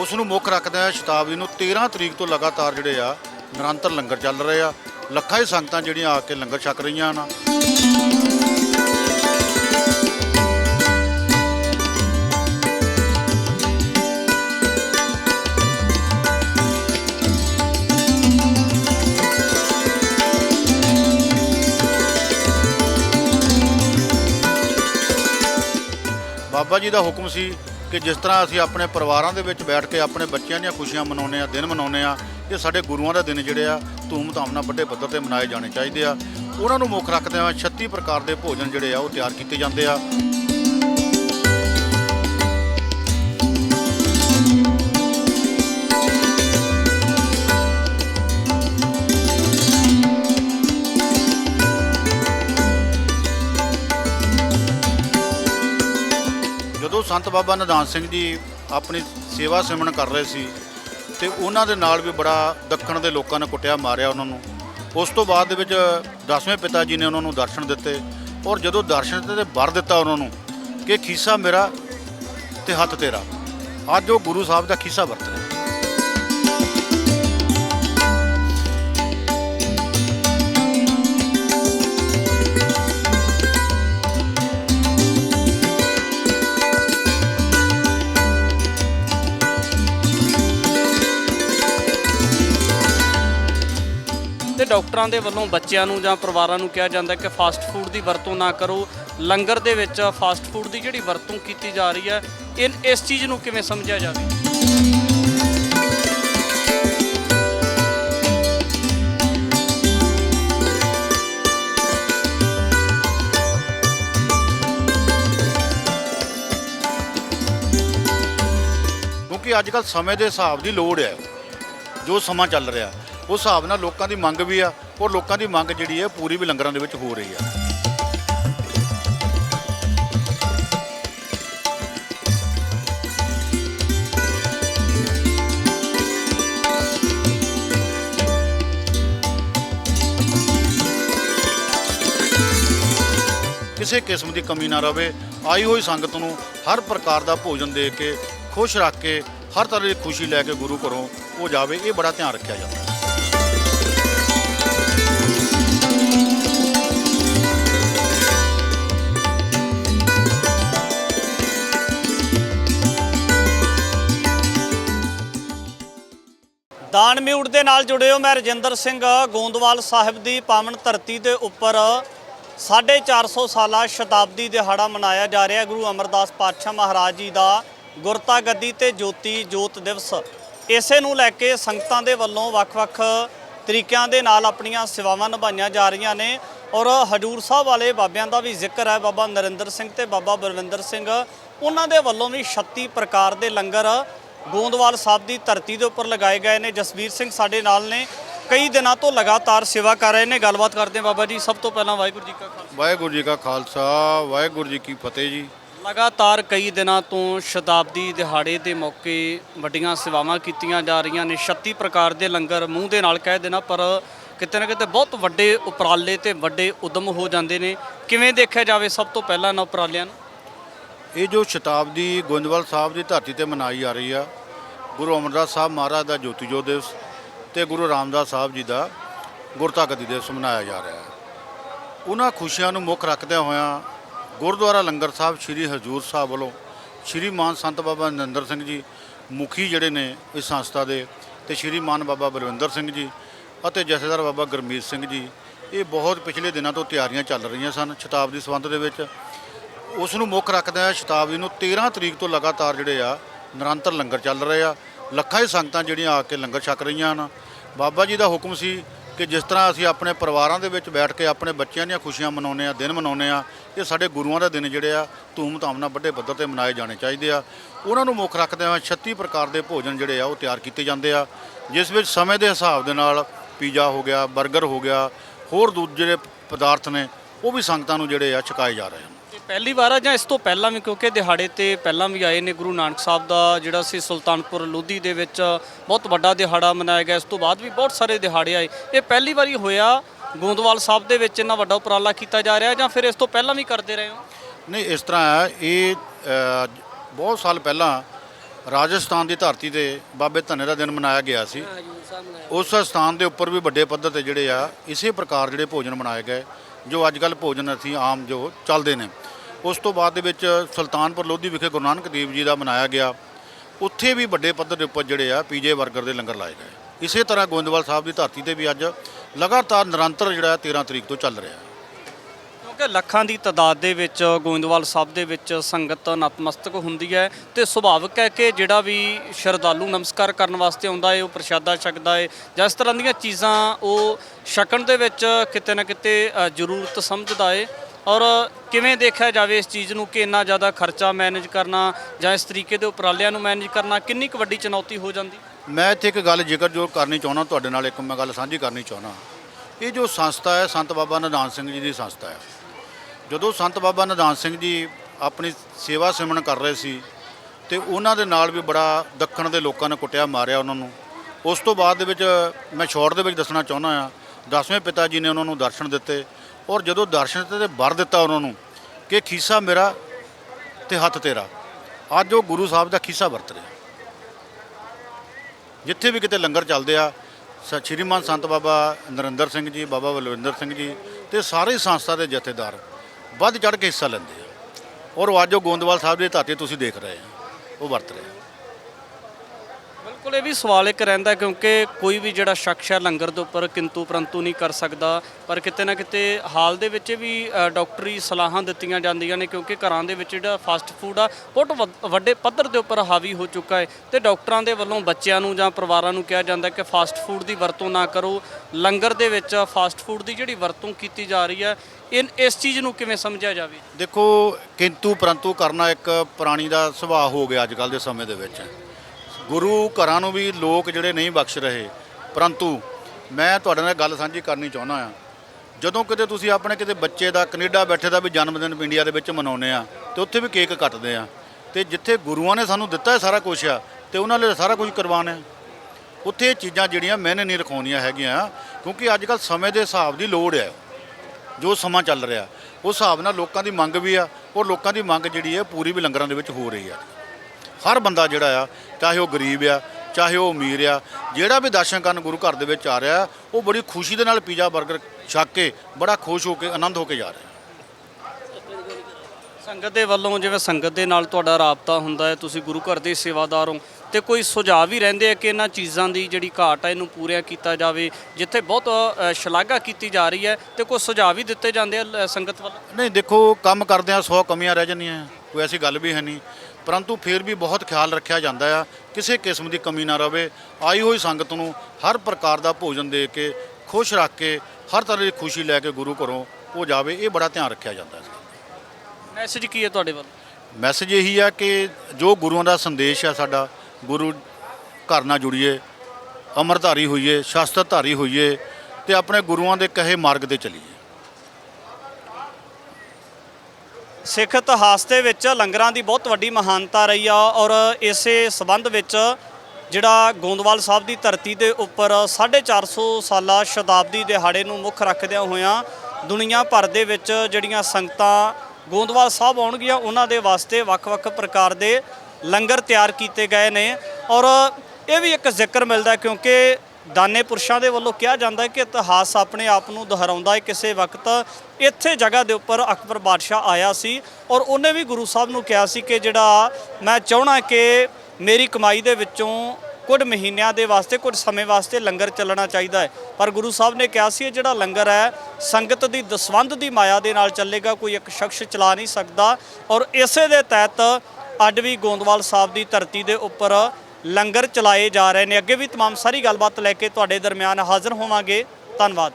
ਉਸ ਨੂੰ ਮੁੱਖ ਰੱਖਦਿਆਂ ਸ਼ਤਾਬਦੀ ਨੂੰ 13 ਤਰੀਕ ਤੋਂ ਲਗਾਤਾਰ ਜਿਹੜੇ ਆ, ਨਿਰੰਤਰ ਲੰਗਰ ਚੱਲ ਰਹੇ ਆ। ਲੱਖਾਂ ਹੀ ਸੰਗਤਾਂ ਜਿਹੜੀਆਂ ਆ ਕੇ ਲੰਗਰ ਛਕ ਰਹੀਆਂ ਹਨ ਬਾਬਾ ਜੀ ਦਾ ਹੁਕਮ ਸੀ ਕਿ ਜਿਸ ਤਰ੍ਹਾਂ ਅਸੀਂ ਆਪਣੇ ਪਰਿਵਾਰਾਂ ਦੇ ਵਿੱਚ ਬੈਠ ਕੇ ਆਪਣੇ ਬੱਚਿਆਂ ਦੀਆਂ ਖੁਸ਼ੀਆਂ ਮਨਾਉਂਦੇ ਆ ਦਿਨ ਮਨਾਉਂਦੇ ਆ ਇਹ ਸਾਡੇ ਗੁਰੂਆਂ ਦੇ ਦਿਨ ਜਿਹੜੇ ਆ ਧੂਮ-ਧਾਮ ਨਾਲ ਵੱਡੇ ਪੱਧਰ ਤੇ ਮਨਾਏ ਜਾਣੇ ਚਾਹੀਦੇ ਆ। ਉਹਨਾਂ ਨੂੰ ਮੁੱਖ ਰੱਖਦੇ ਆ 36 ਪ੍ਰਕਾਰ ਦੇ ਭੋਜਨ ਜਿਹੜੇ ਆ, ਉਹ ਤਿਆਰ ਕੀਤੇ ਜਾਂਦੇ ਆ। ਜਦੋਂ ਸੰਤ ਬਾਬਾ ਨਿਧਾਨ ਸਿੰਘ ਜੀ ਆਪਣੀ ਸੇਵਾ ਸਿਮਰਨ ਕਰ ਰਹੇ ਸੀ ਤੇ ਉਹਨਾਂ ਦੇ ਨਾਲ ਵੀ ਬੜਾ ਦੱਖਣ ਦੇ ਲੋਕਾਂ ਨੇ ਕੁੱਟਿਆ, ਮਾਰਿਆ ਉਹਨਾਂ ਨੂੰ। ਉਸ ਤੋਂ ਬਾਅਦ ਦੇ ਵਿੱਚ ਦਸਵੇਂ ਪਿਤਾ ਜੀ ਨੇ ਉਹਨਾਂ ਨੂੰ ਦਰਸ਼ਨ ਦਿੱਤੇ ਔਰ ਜਦੋਂ ਦਰਸ਼ਨ ਦਿੱਤੇ ਤੇ ਵਰ ਦਿੱਤਾ ਉਹਨਾਂ ਨੂੰ ਕਿ ਖੀਸਾ ਮੇਰਾ ਤੇ ਹੱਥ ਤੇਰਾ। ਅੱਜ ਉਹ ਗੁਰੂ ਸਾਹਿਬ ਦਾ ਖੀਸਾ ਵਰਤ ਰਿਹਾ ਡਾਕਟਰਾਂ ਦੇ ਵੱਲੋਂ ਬੱਚਿਆਂ ਨੂੰ ਜਾਂ ਪਰਿਵਾਰਾਂ ਨੂੰ ਕਿਹਾ ਜਾਂਦਾ ਕਿ ਫਾਸਟ ਫੂਡ ਦੀ ਵਰਤੋਂ ਨਾ ਕਰੋ। ਲੰਗਰ ਦੇ ਵਿੱਚ ਫਾਸਟ ਫੂਡ ਦੀ ਜਿਹੜੀ ਵਰਤੋਂ ਕੀਤੀ ਜਾ ਰਹੀ ਹੈ, ਇਹ, ਇਸ ਚੀਜ਼ ਨੂੰ ਕਿਵੇਂ ਸਮਝਿਆ ਜਾਵੇ? ਕਿਉਂਕਿ ਅੱਜ ਕੱਲ ਸਮੇਂ ਦੇ ਹਿਸਾਬ ਦੀ ਲੋੜ ਹੈ, ਜੋ ਸਮਾਂ ਚੱਲ ਰਿਹਾ। ਉਸ ਹਿਸਾਬ ਨਾਲ ਲੋਕਾਂ ਦੀ ਮੰਗ ਵੀ ਆ, ਔਰ ਲੋਕਾਂ ਦੀ ਮੰਗ ਜਿਹੜੀ ਹੈ ਪੂਰੀ ਵੀ ਲੰਗਰਾਂ ਦੇ ਵਿੱਚ ਹੋ ਰਹੀ ਆ। ਕਿਸੇ ਕਿਸਮ ਦੀ ਕਮੀ ਨਾ ਰਵੇ, ਆਈ ਹੋਈ ਸੰਗਤ ਨੂੰ ਹਰ ਪ੍ਰਕਾਰ ਦਾ ਭੋਜਨ ਦੇ ਕੇ, ਖੁਸ਼ ਰੱਖ ਕੇ, ਹਰ ਤਰ੍ਹਾਂ ਦੀ ਖੁਸ਼ੀ ਲੈ ਕੇ ਗੁਰੂ ਘਰੋਂ ਉਹ ਜਾਵੇ, ਇਹ ਬੜਾ ਧਿਆਨ ਰੱਖਿਆ ਜਾਂਦਾ। ਹੈ ਦਾਨ ਮਿਊਟ ਦੇ ਨਾਲ ਜੁੜੇ ਹੋ ਮੈਂ ਰਜਿੰਦਰ ਸਿੰਘ ਗੋਂਦਵਾਲ ਸਾਹਿਬ ਦੀ ਪਾਵਨ ਧਰਤੀ ਦੇ ਉੱਪਰ 450 ਸਾਲਾ ਸ਼ਤਾਬਦੀ ਦਿਹਾੜਾ ਮਨਾਇਆ ਜਾ ਰਿਹਾ। ਗੁਰੂ ਅਮਰਦਾਸ ਪਾਤਸ਼ਾਹ ਮਹਾਰਾਜ ਜੀ ਦਾ ਗੁਰਤਾ ਗੱਦੀ ਤੇ ਜੋਤੀ ਜੋਤ ਦਿਵਸ। ਇਸੇ ਨੂੰ ਲੈ ਕੇ ਸੰਗਤਾਂ ਦੇ ਵੱਲੋਂ ਵੱਖ-ਵੱਖ ਤਰੀਕਿਆਂ ਦੇ ਨਾਲ ਆਪਣੀਆਂ ਸੇਵਾਵਾਂ ਨਿਭਾਈਆਂ ਜਾ ਰਹੀਆਂ ਨੇ। ਔਰ ਹਜੂਰ ਸਾਹਿਬ ਵਾਲੇ ਬਾਬਿਆਂ ਦਾ ਵੀ ਜ਼ਿਕਰ ਹੈ। ਬਾਬਾ ਨਰਿੰਦਰ ਸਿੰਘ ਤੇ ਬਾਬਾ ਬਲਵਿੰਦਰ ਸਿੰਘ, ਉਹਨਾਂ ਦੇ ਵੱਲੋਂ ਵੀ 36 ਪ੍ਰਕਾਰ ਦੇ ਲੰਗਰ ਗੋਂਦਵਾਲ ਸਾਹਿਬ ਦੀ ਧਰਤੀ ਦੇ ਉੱਪਰ ਲਗਾਏ ਗਏ ਨੇ। ਜਸਵੀਰ ਸਿੰਘ ਸਾਡੇ ਨਾਲ ਨੇ। ਕਈ ਦਿਨਾਂ ਤੋਂ ਲਗਾਤਾਰ ਸੇਵਾ ਕਰ ਰਹੇ ਨੇ। ਗੱਲਬਾਤ ਕਰਦੇ ਹਾਂ ਬਾਬਾ ਜੀ ਸਭ ਤੋਂ ਪਹਿਲਾਂ ਵਾਹਿਗੁਰੂ ਜੀ ਕਾ ਖਾਲਸਾ। ਵਾਹਿਗੁਰੂ ਜੀ ਕਾ ਖਾਲਸਾ ਵਾਹਿਗੁਰੂ ਜੀ ਕੀ ਫਤਿਹ ਜੀ। ਲਗਾਤਾਰ ਕਈ ਦਿਨਾਂ ਤੋਂ ਸ਼ਤਾਬਦੀ ਦਿਹਾੜੇ ਦੇ ਮੌਕੇ ਵੱਡੀਆਂ ਸੇਵਾਵਾਂ ਕੀਤੀਆਂ ਜਾ ਰਹੀਆਂ ਨੇ। 36 ਪ੍ਰਕਾਰ ਦੇ ਲੰਗਰ ਮੂੰਹ ਦੇ ਨਾਲ ਕਹਿ ਦੇਣਾ ਪਰ ਕਿਤੇ ਨਾ ਕਿਤੇ ਬਹੁਤ ਵੱਡੇ ਉਪਰਾਲੇ ਤੇ ਵੱਡੇ ਉਦਮ ਹੋ ਜਾਂਦੇ ਨੇ। ਕਿਵੇਂ ਦੇਖਿਆ ਜਾਵੇ ਸਭ ਤੋਂ ਪਹਿਲਾਂ ਇਹਨਾਂ ਉਪਰਾਲਿਆਂ ਨੂੰ? ਇਹ ਜੋ ਸ਼ਤਾਬਦੀ ਗੋਇੰਦਵਾਲ ਸਾਹਿਬ ਦੀ ਧਰਤੀ ਤੇ ਮਨਾਈ ਜਾ ਰਹੀ ਆ, ਗੁਰੂ ਅਮਰਦਾਸ ਸਾਹਿਬ ਮਹਾਰਾਜ ਦਾ ਜੋਤੀ ਜੋਤ ਦਿਵਸ ਤੇ ਗੁਰੂ ਰਾਮਦਾਸ ਸਾਹਿਬ ਜੀ ਦਾ ਗੁਰਤਾ ਦਿਵਸ ਮਨਾਇਆ ਜਾ ਰਿਹਾ ਹੈ। ਉਹਨਾਂ ਖੁਸ਼ੀਆਂ ਨੂੰ ਮੁੱਖ ਰੱਖਦਿਆਂ ਹੋਇਆਂ ਗੁਰਦੁਆਰਾ ਲੰਗਰ ਸਾਹਿਬ ਸ੍ਰੀ ਹਜੂਰ ਸਾਹਿਬ ਵੱਲੋਂ ਸ੍ਰੀ ਮਾਨ ਸੰਤ ਬਾਬਾ ਨਰਿੰਦਰ ਸਿੰਘ ਜੀ ਮੁਖੀ ਜਿਹੜੇ ਨੇ ਇਸ ਸੰਸਥਾ ਦੇ ਤੇ ਸ੍ਰੀ ਮਾਨ ਬਾਬਾ ਬਲਵਿੰਦਰ ਸਿੰਘ ਜੀ ਅਤੇ ਜਥੇਦਾਰ ਬਾਬਾ ਗੁਰਮੀਤ ਸਿੰਘ ਜੀ, ਇਹ ਬਹੁਤ ਪਿਛਲੇ ਦਿਨਾਂ ਤੋਂ ਤਿਆਰੀਆਂ ਚੱਲ ਰਹੀਆਂ ਸਨ ਸ਼ਤਾਬਦੀ ਸੰਬੰਧ ਦੇ ਵਿੱਚ। ਉਸ ਨੂੰ ਮੁੱਖ ਰੱਖਦਿਆਂ ਸ਼ਤਾਬਦੀ ਨੂੰ 13 ਤਰੀਕ ਤੋਂ ਲਗਾਤਾਰ ਜਿਹੜੇ ਆ, ਨਿਰੰਤਰ ਲੰਗਰ ਚੱਲ ਰਹੇ ਆ। ਲੱਖਾਂ ਹੀ ਸੰਗਤਾਂ ਜਿਹੜੀਆਂ ਆ ਕੇ ਲੰਗਰ ਛਕ ਰਹੀਆਂ ਹਨ। ਬਾਬਾ ਜੀ ਦਾ ਹੁਕਮ ਸੀ ਕਿ ਜਿਸ ਤਰ੍ਹਾਂ ਅਸੀਂ ਆਪਣੇ ਪਰਿਵਾਰਾਂ ਦੇ ਵਿੱਚ ਬੈਠ ਕੇ ਆਪਣੇ ਬੱਚਿਆਂ ਦੀਆਂ ਖੁਸ਼ੀਆਂ ਮਨਾਉਂਦੇ ਆ ਦਿਨ ਮਨਾਉਂਦੇ ਆ ਇਹ ਸਾਡੇ ਗੁਰੂਆਂ ਦੇ ਦਿਨ ਜਿਹੜੇ ਆ, ਧੂਮ-ਧਾਮ ਨਾਲ ਵੱਡੇ ਪੱਧਰ ਤੇ ਮਨਾਏ ਜਾਣੇ ਚਾਹੀਦੇ ਆ। ਉਹਨਾਂ ਨੂੰ ਮੁੱਖ ਰੱਖਦਿਆਂ 36 ਪ੍ਰਕਾਰ ਦੇ ਭੋਜਨ ਜਿਹੜੇ ਆ, ਉਹ ਤਿਆਰ ਕੀਤੇ ਜਾਂਦੇ ਆ। ਜਿਸ ਵਿੱਚ ਸਮੇਂ ਦੇ ਹਿਸਾਬ ਦੇ ਨਾਲ ਪੀਜ਼ਾ ਹੋ ਗਿਆ 버ਗਰ ਹੋ ਗਿਆ, ਹੋਰ ਦੂਜੇ ਜਿਹੜੇ ਪਦਾਰਥ ਨੇ, ਉਹ ਵੀ ਸੰਗਤਾਂ ਨੂੰ ਜਿਹੜੇ ਆ, ਛਕਾਏ ਜਾ ਰਹੇ ਹਨ। ਪਹਿਲੀ ਵਾਰ ਆ ਜਾਂ ਇਸ ਤੋਂ ਪਹਿਲਾਂ ਵੀ? ਕਿਉਂਕਿ ਦਿਹਾੜੇ ਤੇ ਪਹਿਲਾਂ ਵੀ ਆਏ ਨੇ ਗੁਰੂ ਨਾਨਕ ਸਾਹਿਬ ਦਾ ਜਿਹੜਾ ਸੀ ਸੁਲਤਾਨਪੁਰ ਲੋਧੀ ਦੇ ਵਿੱਚ ਬਹੁਤ ਵੱਡਾ ਦਿਹਾੜਾ ਮਨਾਇਆ ਗਿਆ। ਇਸ ਤੋਂ ਬਾਅਦ ਵੀ ਬਹੁਤ ਸਾਰੇ ਦਿਹਾੜੇ ਆਏ। ਇਹ ਪਹਿਲੀ ਵਾਰੀ ਹੋਇਆ ਗੋਂਦਵਾਲ ਸਾਹਿਬ ਦੇ ਵਿੱਚ ਇੰਨਾ ਵੱਡਾ ਉਪਰਾਲਾ ਕੀਤਾ ਜਾ ਰਿਹਾ ਜਾਂ ਫਿਰ ਇਸ ਤੋਂ ਪਹਿਲਾਂ ਵੀ ਕਰਦੇ ਰਹੇ ਹੋ? ਨਹੀਂ ਇਸ ਤਰ੍ਹਾਂ ਹੈ ਇਹ ਬਹੁਤ ਸਾਲ ਪਹਿਲਾਂ ਰਾਜਸਥਾਨ ਦੀ ਧਰਤੀ ਤੇ ਬਾਬੇ ਧੰਨੇ ਦਾ ਦਿਨ ਮਨਾਇਆ ਗਿਆ ਸੀ। ਉਸ ਸਥਾਨ ਦੇ ਉੱਪਰ ਵੀ ਵੱਡੇ ਪੱਧਰ ਤੇ ਜਿਹੜੇ ਆ ਇਸੇ ਪ੍ਰਕਾਰ ਜਿਹੜੇ ਭੋਜਨ ਬਣਾਏ ਗਏ ਜੋ ਅੱਜ ਕੱਲ ਭੋਜਨ ਅਸੀਂ ਆਮ ਜੋ ਚੱਲਦੇ ਨੇ। ਉਸ ਤੋਂ ਬਾਅਦ ਦੇ ਵਿੱਚ ਸੁਲਤਾਨਪੁਰ ਲੋਧੀ ਵਿਖੇ ਗੁਰੂ ਨਾਨਕ ਦੇਵ ਜੀ ਦਾ ਮਨਾਇਆ ਗਿਆ। ਉੱਥੇ ਵੀ ਵੱਡੇ ਪੱਧਰ ਦੇ ਉੱਪਰ ਜਿਹੜੇ ਆ ਪੀਜੇ 버ਗਰ ਦੇ ਲੰਗਰ ਲਾਏ ਗਏ। ਇਸੇ ਤਰ੍ਹਾਂ ਗੋਇੰਦਵਾਲ ਸਾਹਿਬ ਦੀ ਧਰਤੀ ਤੇ ਵੀ ਅੱਜ ਲਗਾਤਾਰ ਨਿਰੰਤਰ ਜਿਹੜਾ 13 ਤਰੀਕ ਤੋਂ ਚੱਲ ਰਿਹਾ ਕਿਉਂਕਿ ਲੱਖਾਂ ਦੀ ਤਾਦਾਦ ਦੇ ਵਿੱਚ ਗੋਇੰਦਵਾਲ ਸਾਹਿਬ ਦੇ ਵਿੱਚ ਸੰਗਤ ਨਤਮਸਤਕ ਹੁੰਦੀ ਹੈ ਤੇ ਸੁਭਾਵਿਕ ਹੈ ਕਿ ਜਿਹੜਾ ਵੀ ਸ਼ਰਧਾਲੂ ਨਮਸਕਾਰ ਕਰਨ ਵਾਸਤੇ ਆਉਂਦਾ ਹੈ, ਉਹ ਪ੍ਰਸ਼ਾਦਾ ਛਕਦਾ ਹੈ ਜਾਂ ਇਸ ਤਰ੍ਹਾਂ ਦੀਆਂ ਚੀਜ਼ਾਂ ਉਹ ਛਕਣ ਦੇ ਵਿੱਚ ਕਿਤੇ ਨਾ ਕਿਤੇ ਜ਼ਰੂਰਤ ਸਮਝਦਾ ਹੈ। ਔਰ ਕਿਵੇਂ ਦੇਖਿਆ ਜਾਵੇ ਇਸ ਚੀਜ਼ ਨੂੰ ਕਿ ਇੰਨਾ ਜ਼ਿਆਦਾ ਖਰਚਾ ਮੈਨੇਜ ਕਰਨਾ ਜਾਂ ਇਸ ਤਰੀਕੇ ਦੇ ਉਪਰਾਲਿਆਂ ਨੂੰ ਮੈਨੇਜ ਕਰਨਾ, ਕਿੰਨੀ ਕੁ ਵੱਡੀ ਚੁਣੌਤੀ ਹੋ ਜਾਂਦੀ? ਮੈਂ ਇੱਥੇ ਇੱਕ ਗੱਲ ਜ਼ਿਕਰ ਜੋ ਕਰਨੀ ਚਾਹੁੰਦਾ, ਤੁਹਾਡੇ ਨਾਲ ਇੱਕ ਮੈਂ ਗੱਲ ਸਾਂਝੀ ਕਰਨੀ ਚਾਹੁੰਦਾ। ਇਹ ਜੋ ਸੰਸਥਾ ਹੈ, ਸੰਤ ਬਾਬਾ ਨਿਧਾਨ ਸਿੰਘ ਜੀ ਦੀ ਸੰਸਥਾ ਹੈ। ਜਦੋਂ ਸੰਤ ਬਾਬਾ ਨਿਧਾਨ ਸਿੰਘ ਜੀ ਆਪਣੀ ਸੇਵਾ ਸਿਮਰਨ ਕਰ ਰਹੇ ਸੀ ਤੇ ਉਹਨਾਂ ਦੇ ਨਾਲ ਵੀ ਬੜਾ ਦੱਖਣ ਦੇ ਲੋਕਾਂ ਨੇ ਕੁੱਟਿਆ, ਮਾਰਿਆ ਉਹਨਾਂ ਨੂੰ। ਉਸ ਤੋਂ ਬਾਅਦ ਦੇ ਵਿੱਚ ਮੈਂ ਸ਼ਾਰਟ ਦੇ ਵਿੱਚ ਦੱਸਣਾ ਚਾਹੁੰਦਾ ਆ ਦਸਵੇਂ ਪਿਤਾ ਜੀ ਨੇ ਉਹਨਾਂ ਨੂੰ ਦਰਸ਼ਨ ਦਿੱਤੇ। ਔਰ ਜਦੋਂ ਦਰਸ਼ਨ ਦਿੱਤੇ ਤੇ ਵਰ ਦਿੱਤਾ ਉਹਨਾਂ ਨੂੰ ਕਿ ਖੀਸਾ ਮੇਰਾ ਤੇ ਹੱਥ ਤੇਰਾ, ਅੱਜ ਉਹ ਗੁਰੂ ਸਾਹਿਬ ਦਾ ਖੀਸਾ ਵਰਤ ਰਿਹਾ। ਜਿੱਥੇ ਵੀ ਕਿਤੇ ਲੰਗਰ ਚੱਲਦੇ ਆ, ਸ- ਸ਼੍ਰੀਮਾਨ ਸੰਤ ਬਾਬਾ ਨਰਿੰਦਰ ਸਿੰਘ ਜੀ, ਬਾਬਾ ਬਲਵਿੰਦਰ ਸਿੰਘ ਜੀ ਤੇ ਸਾਰੇ ਸੰਸਥਾ ਦੇ ਜਥੇਦਾਰ ਵੱਧ ਚੜ ਕੇ ਹਿੱਸਾ ਲੈਂਦੇ ਆ। ਔਰ ਉਹ ਅੱਜ ਉਹ ਗੋਂਦਵਾਲ ਸਾਹਿਬ ਦੇ ਧਾਤੇ ਤੁਸੀਂ ਦੇਖ ਰਹੇ ਆ, ਉਹ ਵਰਤ ਰਹੇ ਬਿਲਕੁਲ ਇਹ ਵੀ ਸਵਾਲ ਇੱਕ ਰਹਿੰਦਾ ਕਿਉਂਕਿ ਕੋਈ ਵੀ ਜਿਹੜਾ ਸ਼ਖਸ ਹੈ ਲੰਗਰ ਦੇ ਉੱਪਰ ਕਿੰਤੂ ਪਰੰਤੂ ਨਹੀਂ ਕਰ ਸਕਦਾ ਪਰ ਕਿਤੇ ਨਾ ਕਿਤੇ ਹਾਲ ਦੇ ਵਿੱਚ ਵੀ ਅ, ਡਾਕਟਰੀ ਸਲਾਹਾਂ ਦਿੱਤੀਆਂ ਜਾਂਦੀਆਂ ਨੇ ਕਿਉਂਕਿ ਘਰਾਂ ਦੇ ਵਿੱਚ ਜਿਹੜਾ ਫਾਸਟ ਫੂਡ ਆ ਬਹੁਤ ਵੱਡ- ਵੱਡੇ ਪੱਧਰ ਦੇ ਉੱਪਰ ਹਾਵੀ ਹੋ ਚੁੱਕਾ ਹੈ ਤੇ ਡਾਕਟਰਾਂ ਦੇ ਵੱਲੋਂ ਬੱਚਿਆਂ ਨੂੰ ਜਾਂ ਪਰਿਵਾਰਾਂ ਨੂੰ ਕਿਹਾ ਜਾਂਦਾ ਕਿ ਫਾਸਟ ਫੂਡ ਦੀ ਵਰਤੋਂ ਨਾ ਕਰੋ। ਲੰਗਰ ਦੇ ਵਿੱਚ ਫਾਸਟ ਫੂਡ ਦੀ ਜਿਹੜੀ ਵਰਤੋਂ ਕੀਤੀ ਜਾ ਰਹੀ ਹੈ ਇਨ ਇਸ ਚੀਜ਼ ਨੂੰ ਕਿਵੇਂ ਸਮਝਿਆ ਜਾਵੇ? ਦੇਖੋ ਕਿੰਤੂ ਪਰੰਤੂ ਕਰਨਾ ਇੱਕ ਪੁਰਾਣੀ ਦਾ ਸੁਭਾਅ ਹੋ ਗਿਆ ਅੱਜ ਕੱਲ ਦੇ ਸਮੇਂ ਦੇ ਵਿੱਚ। ਗੁਰੂ ਘਰਾਂ ਨੂੰ ਵੀ ਲੋਕ ਜਿਹੜੇ ਨਹੀਂ ਬਖਸ਼ ਰਹੇ। ਪਰੰਤੂ ਮੈਂ ਤੁਹਾਡੇ ਨਾਲ ਗੱਲ ਸਾਂਝੀ ਕਰਨੀ ਚਾਹੁੰਦਾ ਆ ਜਦੋਂ ਕਿਤੇ ਤੁਸੀਂ ਆਪਣੇ ਕਿਤੇ ਬੱਚੇ ਦਾ, ਕੈਨੇਡਾ ਬੈਠੇ ਦਾ ਵੀ ਜਨਮ ਦਿਨ ਇੰਡੀਆ ਦੇ ਵਿੱਚ ਮਨਾਉਂਦੇ ਆ ਤੇ ਉੱਥੇ ਵੀ ਕੇਕ ਕੱਟਦੇ ਆ ਤੇ ਜਿੱਥੇ ਗੁਰੂਆਂ ਨੇ ਸਾਨੂੰ ਦਿੱਤਾ ਹੈ ਸਾਰਾ ਕੁਝ ਆ, ਤੇ ਉਹਨਾਂ ਲਈ ਸਾਰਾ ਕੁਝ ਕਰਵਾਉਣਾ ਉੱਥੇ ਇਹ ਚੀਜ਼ਾਂ ਜਿਹੜੀਆਂ ਮੈਨੇ ਨਹੀਂ ਰਖਾਉਣੀਆਂ ਹੈਗੀਆਂ, ਕਿਉਂਕਿ ਅੱਜ ਕੱਲ ਸਮੇਂ ਦੇ ਹਿਸਾਬ ਦੀ ਲੋੜ ਹੈ, ਜੋ ਸਮਾਂ ਚੱਲ ਰਿਹਾ। ਉਸ ਹਿਸਾਬ ਨਾਲ ਲੋਕਾਂ ਦੀ ਮੰਗ ਵੀ ਆ, ਔਰ ਲੋਕਾਂ ਦੀ ਮੰਗ ਜਿਹੜੀ ਹੈ ਪੂਰੀ ਵੀ ਲੰਗਰਾਂ ਦੇ ਵਿੱਚ ਹੋ ਰਹੀ ਆ। ਹਰ ਬੰਦਾ ਜਿਹੜਾ ਆ ਚਾਹੇ ਉਹ ਗਰੀਬ ਆ ਚਾਹੇ ਉਹ ਅਮੀਰ ਆ ਜਿਹੜਾ ਵੀ ਦਰਸ਼ਨ ਕਰਨ ਗੁਰੂ ਘਰ ਦੇ ਵਿੱਚ ਆ ਰਿਹਾ ਉਹ ਬੜੀ ਖੁਸ਼ੀ ਦੇ ਨਾਲ ਪੀਜ਼ਾ 버ਗਰ ਛਕ ਕੇ ਬੜਾ ਖੁਸ਼ ਹੋ ਕੇ ਆਨੰਦ ਹੋ ਕੇ ਜਾ ਰਿਹਾ। ਸੰਗਤ ਦੇ ਵੱਲੋਂ ਜਿਵੇਂ ਸੰਗਤ ਦੇ ਨਾਲ ਤੁਹਾਡਾ ਰਾਬਤਾ ਹੁੰਦਾ ਹੈ ਤੁਸੀਂ ਗੁਰੂ ਘਰ ਦੇ ਸੇਵਾਦਾਰ ਹੋ ਤੇ ਕੋਈ ਸੁਝਾਅ ਵੀ ਰਹਿੰਦੇ ਆ ਕਿ ਇਹਨਾਂ ਚੀਜ਼ਾਂ ਦੀ ਜਿਹੜੀ ਘਾਟ ਹੈ ਇਹਨੂੰ ਪੂਰਿਆ ਕੀਤਾ ਜਾਵੇ ਜਿੱਥੇ ਬਹੁਤ ਸ਼ਲਾਘਾ ਕੀਤੀ ਜਾ ਰਹੀ ਹੈ ਤੇ ਕੋਈ ਸੁਝਾਅ ਵੀ ਦਿੱਤੇ ਜਾਂਦੇ ਆ ਸੰਗਤ ਵੱਲੋਂ? ਨਹੀਂ ਦੇਖੋ ਕੰਮ ਕਰਦਿਆਂ 100 ਕਮੀਆਂ ਰਹਿ ਜਾਂਦੀਆਂ ਕੋਈ ਐਸੀ ਗੱਲ ਵੀ ਹੈ ਨਹੀਂ। ਪਰੰਤੂ ਫਿਰ ਵੀ ਬਹੁਤ ਖਿਆਲ ਰੱਖਿਆ ਜਾਂਦਾ ਆ ਕਿਸੇ ਕਿਸਮ ਦੀ ਕਮੀ ਨਾ ਰਵੇ। ਆਈ ਹੋਈ ਸੰਗਤ ਨੂੰ ਹਰ ਪ੍ਰਕਾਰ ਦਾ ਭੋਜਨ ਦੇ ਕੇ ਖੁਸ਼ ਰੱਖ ਕੇ ਹਰ ਤਰ੍ਹਾਂ ਦੀ ਖੁਸ਼ੀ ਲੈ ਕੇ ਗੁਰੂ ਘਰੋਂ ਉਹ ਜਾਵੇ ਇਹ ਬੜਾ ਧਿਆਨ ਰੱਖਿਆ ਜਾਂਦਾ ਹੈ ਮੈਸੇਜ ਕੀ ਹੈ ਤੁਹਾਡੇ ਵੱਲੋਂ? ਮੈਸੇਜ ਇਹੀ ਆ ਕਿ ਜੋ ਗੁਰੂਆਂ ਦਾ ਸੰਦੇਸ਼ ਆ ਸਾਡਾ ਗੁਰੂ ਘਰ ਨਾਲ ਜੁੜੀਏ ਅਮਰਧਾਰੀ ਹੋਈਏ ਸ਼ਾਸਤਰਧਾਰੀ ਹੋਈਏ ਤੇ ਆਪਣੇ ਗੁਰੂਆਂ ਦੇ ਕਹੇ ਮਾਰਗ ਤੇ ਚੱਲੀਏ। ਸਿੱਖ ਇਤਿਹਾਸ ਦੇ ਵਿੱਚ ਲੰਗਰਾਂ ਦੀ ਬਹੁਤ ਵੱਡੀ ਮਹਾਨਤਾ ਰਹੀ ਆ ਔਰ ਇਸੇ ਸਬੰਧ ਵਿੱਚ ਜਿਹੜਾ ਗੋਂਦਵਾਲ ਸਾਹਿਬ ਦੀ ਧਰਤੀ ਦੇ ਉੱਪਰ 450 ਸਾਲਾ ਸ਼ਤਾਬਦੀ ਦਿਹਾੜੇ ਨੂੰ ਮੁੱਖ ਰੱਖਦਿਆਂ ਹੋਇਆਂ ਦੁਨੀਆ ਭਰ ਦੇ ਵਿੱਚ ਜਿਹੜੀਆਂ ਸੰਗਤਾਂ ਗੋਂਦਵਾਲ ਸਾਹਿਬ ਆਉਣਗੀਆਂ, ਉਹਨਾਂ ਦੇ ਵਾਸਤੇ ਵੱਖ-ਵੱਖ ਪ੍ਰਕਾਰ ਦੇ ਲੰਗਰ ਤਿਆਰ ਕੀਤੇ ਗਏ ਨੇ ਔਰ ਇਹ ਵੀ ਇੱਕ ਜ਼ਿਕਰ ਮਿਲਦਾ ਕਿਉਂਕਿ ਦਾਨੇ ਪੁਰਸ਼ਾਂ ਦੇ ਵੱਲੋਂ ਕਿਹਾ ਜਾਂਦਾ ਹੈ ਕਿ ਇਤਿਹਾਸ ਆਪਣੇ ਆਪ ਨੂੰ ਦੁਹਰਾਉਂਦਾ ਹੈ। ਕਿਸੇ ਵਕਤ ਇੱਥੇ ਜਗ੍ਹਾ ਦੇ ਉੱਪਰ ਅਕਬਰ ਬਾਦਸ਼ਾਹ ਆਇਆ ਸੀ ਔਰ ਉਹਨੇ ਵੀ ਗੁਰੂ ਸਾਹਿਬ ਨੂੰ ਕਿਹਾ ਸੀ ਕਿ ਜਿਹੜਾ ਮੈਂ ਚਾਹਣਾ ਕਿ ਮੇਰੀ ਕਮਾਈ ਦੇ ਵਿੱਚੋਂ ਕੁਝ ਮਹੀਨਿਆਂ ਦੇ ਵਾਸਤੇ, ਕੁਝ ਸਮੇਂ ਵਾਸਤੇ ਲੰਗਰ ਚੱਲਣਾ ਚਾਹੀਦਾ ਹੈ। ਪਰ ਗੁਰੂ ਸਾਹਿਬ ਨੇ ਕਿਹਾ ਸੀ ਇਹ ਜਿਹੜਾ ਲੰਗਰ ਹੈ, ਸੰਗਤ ਦੀ ਦਸਵੰਧ ਦੀ ਮਾਇਆ ਦੇ ਨਾਲ ਚੱਲੇਗਾ, ਕੋਈ ਇੱਕ ਸ਼ਖਸ ਚਲਾ ਨਹੀਂ ਸਕਦਾ। ਔਰ ਇਸੇ ਦੇ ਤਹਿਤ ਅੱਜ ਵੀ ਗੋਂਦਵਾਲ ਸਾਹਿਬ ਦੀ ਧਰਤੀ ਦੇ ਉੱਪਰ ਲੰਗਰ ਚਲਾਏ ਜਾ ਰਹੇ ਨੇ ਅੱਗੇ ਵੀ तमाम ਸਾਰੀ ਗੱਲਬਾਤ ਲੈ ਕੇ ਤੁਹਾਡੇ ਦਰਮਿਆਨ ਹਾਜ਼ਰ ਹੋਵਾਂਗੇ ਧੰਨਵਾਦ